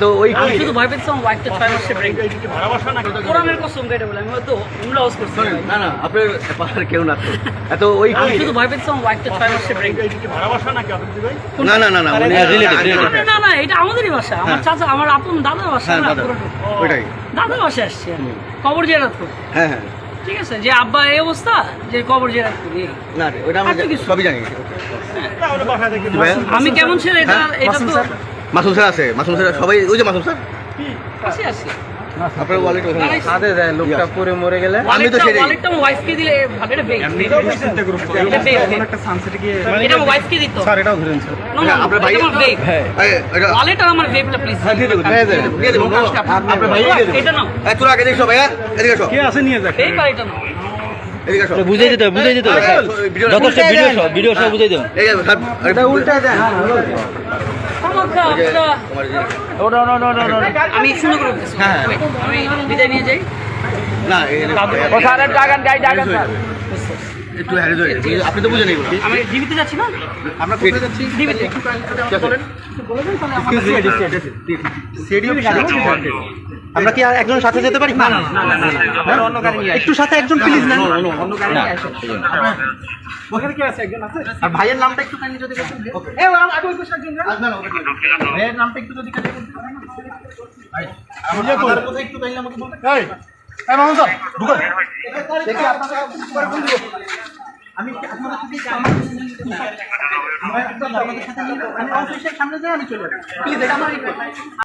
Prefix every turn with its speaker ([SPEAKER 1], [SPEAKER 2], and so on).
[SPEAKER 1] তো ওই
[SPEAKER 2] আমি শুধু ভয় পেয়েছিলাম ওয়াইফটা ছয় মাসে প্রেগনেন্ট
[SPEAKER 3] ভালোবাসা নাকি
[SPEAKER 2] কোরআনের কসম কেটে বলে আমি হয়তো উমরা হাউস করছি
[SPEAKER 1] না না আপনার পাশে কেউ না তো। ওই
[SPEAKER 2] আমি শুধু ভয় ওয়াইফটা ছয় মাসে
[SPEAKER 1] না না না না।
[SPEAKER 2] না না এটা আমাদেরই আমার
[SPEAKER 1] হ্যাঁ।
[SPEAKER 2] চাচা আমার আপন দাদার
[SPEAKER 1] হ্যাঁ
[SPEAKER 2] না।
[SPEAKER 1] ওইটাই।
[SPEAKER 2] দাদার বাসায় আসছি। কবর জেরাত
[SPEAKER 1] হ্যাঁ হ্যাঁ।
[SPEAKER 2] ঠিক আছে যে আব্বা এই অবস্থা যে কবর জেরাত করি।
[SPEAKER 1] না। সবই জানি?
[SPEAKER 2] আমি কেমন ছেলে এটা? এটা তো
[SPEAKER 1] মাসুম স্যার আছে মাসুম স্যার সবাই ওই যে মাসুম স্যার?
[SPEAKER 2] আসি আসি
[SPEAKER 1] আপনার ওয়ালেট ওখানে আছে।
[SPEAKER 4] হাতে লোকটা পরে মরে গেলে।
[SPEAKER 1] আমি তো সেটাই।
[SPEAKER 2] ওয়ালেটটা আমার ওয়াইফকে দিলে ভালো এটা বেগ।
[SPEAKER 3] চিন্তা করুন
[SPEAKER 2] এটা বেগ।
[SPEAKER 4] একটা সানসেটে গিয়ে
[SPEAKER 2] এটা আমার ওয়াইফকে দিত।
[SPEAKER 4] স্যার এটাও ধরেন স্যার।
[SPEAKER 2] No, no,
[SPEAKER 1] আপনার ভাই-
[SPEAKER 2] আমার বেগ।
[SPEAKER 1] এই,
[SPEAKER 2] ওয়ালেট আর আমার বেগটা প্লিজ
[SPEAKER 1] হ্যাঁ দিয়ে দেবো দিয়ে দিয়ে দেবো আপনার ভাই
[SPEAKER 2] এটা নাও।
[SPEAKER 1] এই, তোরা আগে দেখছ ভাইয়া। এদিকে এসো
[SPEAKER 4] কে আছে নিয়ে যাক?
[SPEAKER 2] এই পার নাও।
[SPEAKER 1] এদিকে এসো
[SPEAKER 5] বুঝাই দিতে হবে বুঝাই দিতে হবে।
[SPEAKER 1] ভিডিও-
[SPEAKER 5] যথেষ্ট ভিডিও বুঝাই দেবেন
[SPEAKER 1] এটা উল্টা
[SPEAKER 2] আমি সুন্দর করে
[SPEAKER 1] হ্যাঁ,
[SPEAKER 2] আমি বিদায় নিয়ে যাই।
[SPEAKER 1] না
[SPEAKER 5] গাই টাকা স্যার
[SPEAKER 1] একটু হ্যারিজ হয়ে গেছে। আপনি তো বুঝেন এগুলো
[SPEAKER 2] আমি ডিবিতে যাচ্ছি না
[SPEAKER 1] আমরা কোথায় যাচ্ছি
[SPEAKER 2] ডিবিতে
[SPEAKER 4] আমরা কি আর একজন সাথে যেতে পারি না একটু সাথে একজন প্লিজ না অন্য গাড়ি ওখানে কি আছে একজন আছে আর ভাইয়ের নামটা একটু কাইন্ডলি যদি বলতেন এ ও আগে ওই পাশে একজন না ভাইয়ের নামটা একটু যদি কাইন্ডলি বলতেন ভাই আমার কথা একটু কাইন্ডলি আমাকে বলতে মামুন স্যার ঢুকুন দেখি আপনারা আমি আপনাদের সাথে আমার আমি আমি অফিসের সামনে যাই আমি চলে যাই। প্লিজ এটা আমার